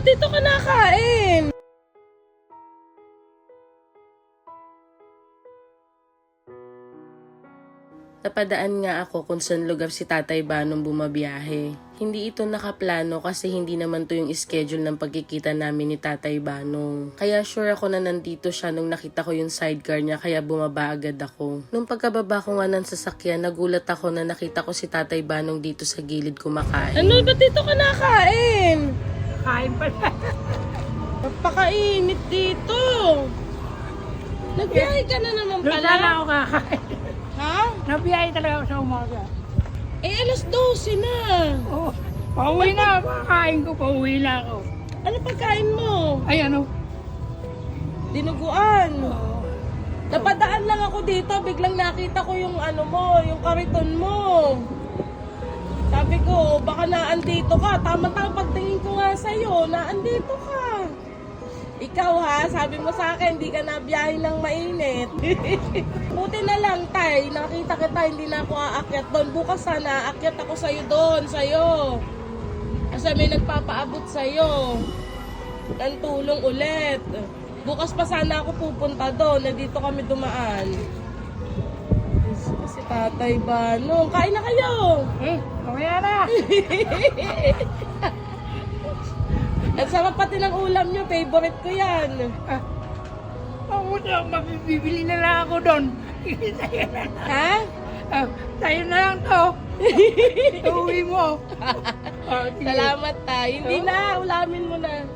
ba't dito ka nakain? Napadaan nga ako kung saan lugar si Tatay Banong bumabiyahe. Hindi ito nakaplano kasi hindi naman to yung schedule ng pagkikita namin ni Tatay Banong. Kaya sure ako na nandito siya nung nakita ko yung sidecar niya kaya bumaba agad ako. Nung pagkababa ko nga ng sasakyan, nagulat ako na nakita ko si Tatay Banong dito sa gilid kumakain. Ano, ba't dito ka nakain? Kain pa na. Napakainit dito. Nagbiyahe ka na naman Doon pala. sana ako kakain. Ha? Nabiyahe talaga ako sa umaga. Eh, alas 12 na. Oo. Pauwi na ako. Kakain ko. Pauwi na ako. Ano pagkain mo? Ay ano? Dinuguan. Oo. Napadaan lang ako dito, biglang nakita ko yung ano mo, yung kariton mo. Sabi ko, baka naandito ka. Tama-tama pagtingin ko nga sa'yo, naandito ka. Ikaw ha, sabi mo sa akin, hindi ka nabiyahe ng mainit. Buti na lang, tay. Nakita kita, hindi na ako aakyat doon. Bukas sana, aakyat ako sa'yo doon, sa'yo. Kasi may nagpapaabot sa'yo. Ng tulong ulit. Bukas pa sana ako pupunta doon, na dito kami dumaan. Tatay ba? No, kain na kayo! Eh, mamaya na. Ang sarap pati ng ulam nyo, favorite ko yan. Ah, Ako na, mabibili na lang ako doon. Sa'yo na. Ha? Ah, sa'yo na lang to. Uwi mo. Ah, sige. Salamat tayo. Hindi na, ulamin mo na.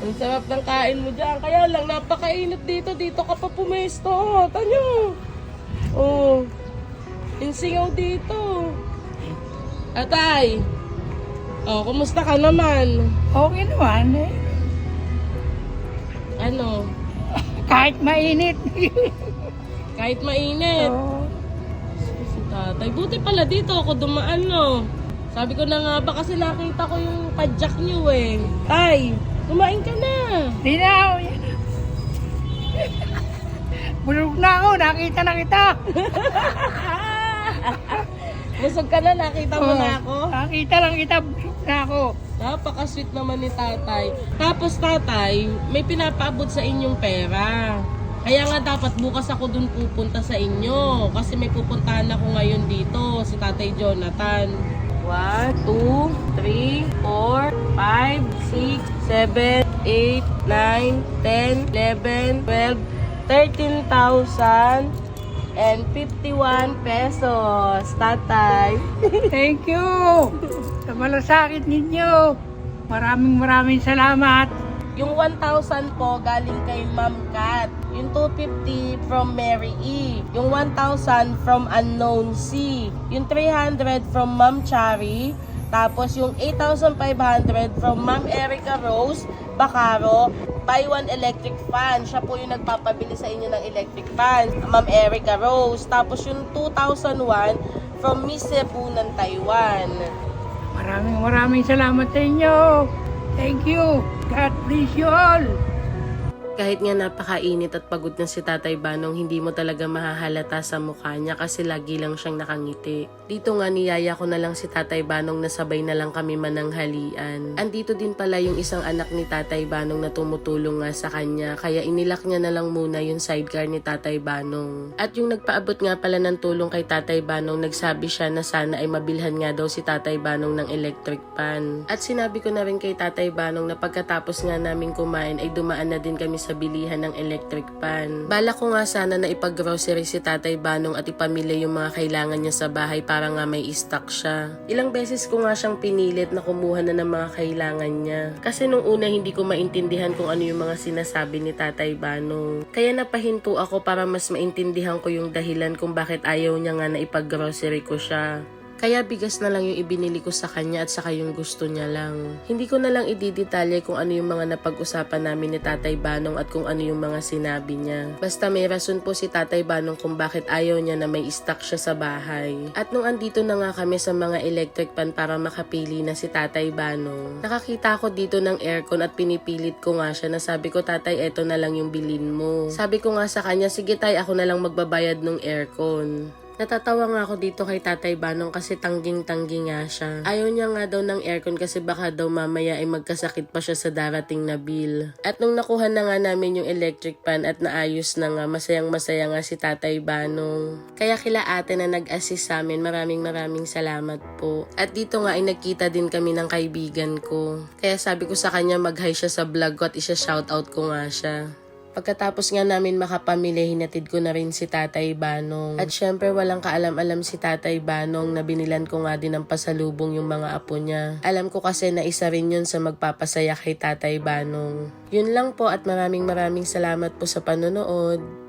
Ang sarap ng kain mo dyan. Kaya lang, napakainit dito. Dito ka pa pumesto. Oh, tanyo. Oh. Yung singaw dito. Atay. Oh, kumusta ka naman? Okay naman eh. Ano? Kahit mainit. Kahit mainit. Oo. Si tatay. Buti pala dito ako dumaan, no? Sabi ko na nga ba kasi nakita ko yung padjak niyo eh. Tay, kumain ka na. Di na ako yan. Bulog na ako, nakita na kita. Busog ka na, nakita mo Oo. na ako. Nakita lang kita, na ako. Napaka-sweet naman ni tatay. Tapos tatay, may pinapaabot sa inyong pera. Kaya nga dapat bukas ako dun pupunta sa inyo. Kasi may pupuntahan ako ngayon dito, si tatay Jonathan. 1, 2, 3, 4, 5, 6, 7, 8, 9, 10, 11, 12, 13,000 and 51 pesos. Tatay. Thank you sa malasakit ninyo. Maraming maraming salamat. Yung 1,000 po galing kay Ma'am Kat. Yung 250 from Mary E. Yung 1,000 from Unknown C. Yung 300 from Ma'am Chari. Tapos yung 8,500 from Ma'am Erica Rose Bacaro. Buy one electric fan. Siya po yung nagpapabili sa inyo ng electric fan. Ma'am Erica Rose. Tapos yung 2,001 from Miss Cebu ng Taiwan. Maraming maraming salamat sa inyo. Thank you. God bless you all. Kahit nga napakainit at pagod na si Tatay Banong, hindi mo talaga mahahalata sa mukha niya kasi lagi lang siyang nakangiti. Dito nga niyaya ko na lang si Tatay Banong na sabay na lang kami mananghalian. Andito din pala yung isang anak ni Tatay Banong na tumutulong nga sa kanya kaya inilak niya na lang muna yung sidecar ni Tatay Banong. At yung nagpaabot nga pala ng tulong kay Tatay Banong, nagsabi siya na sana ay mabilhan nga daw si Tatay Banong ng electric pan. At sinabi ko na rin kay Tatay Banong na pagkatapos nga namin kumain ay dumaan na din kami sa bilihan ng electric pan. Bala ko nga sana na ipag-grocery si Tatay Banong at ipamili yung mga kailangan niya sa bahay para nga may stock siya. Ilang beses ko nga siyang pinilit na kumuha na ng mga kailangan niya. Kasi nung una hindi ko maintindihan kung ano yung mga sinasabi ni Tatay Banong. Kaya napahinto ako para mas maintindihan ko yung dahilan kung bakit ayaw niya nga na ipag-grocery ko siya. Kaya bigas na lang yung ibinili ko sa kanya at saka yung gusto niya lang. Hindi ko na lang ididetalye kung ano yung mga napag-usapan namin ni Tatay Banong at kung ano yung mga sinabi niya. Basta may rason po si Tatay Banong kung bakit ayaw niya na may stock siya sa bahay. At nung andito na nga kami sa mga electric pan para makapili na si Tatay Banong, nakakita ko dito ng aircon at pinipilit ko nga siya na sabi ko, Tatay, eto na lang yung bilin mo. Sabi ko nga sa kanya, sige tay, ako na lang magbabayad ng aircon. Natatawa nga ako dito kay Tatay Banong kasi tangging-tanggi nga siya. Ayaw niya nga daw ng aircon kasi baka daw mamaya ay magkasakit pa siya sa darating na bill. At nung nakuha na nga namin yung electric pan at naayos na nga, masayang masaya nga si Tatay Banong. Kaya kila ate na nag-assist sa amin, maraming maraming salamat po. At dito nga ay nagkita din kami ng kaibigan ko. Kaya sabi ko sa kanya mag-hi siya sa vlog ko at isa-shoutout ko nga siya. Pagkatapos nga namin makapamili, hinatid ko na rin si Tatay Banong. At syempre walang kaalam-alam si Tatay Banong na binilan ko nga din ng pasalubong yung mga apo niya. Alam ko kasi na isa rin yun sa magpapasaya kay Tatay Banong. Yun lang po at maraming maraming salamat po sa panonood.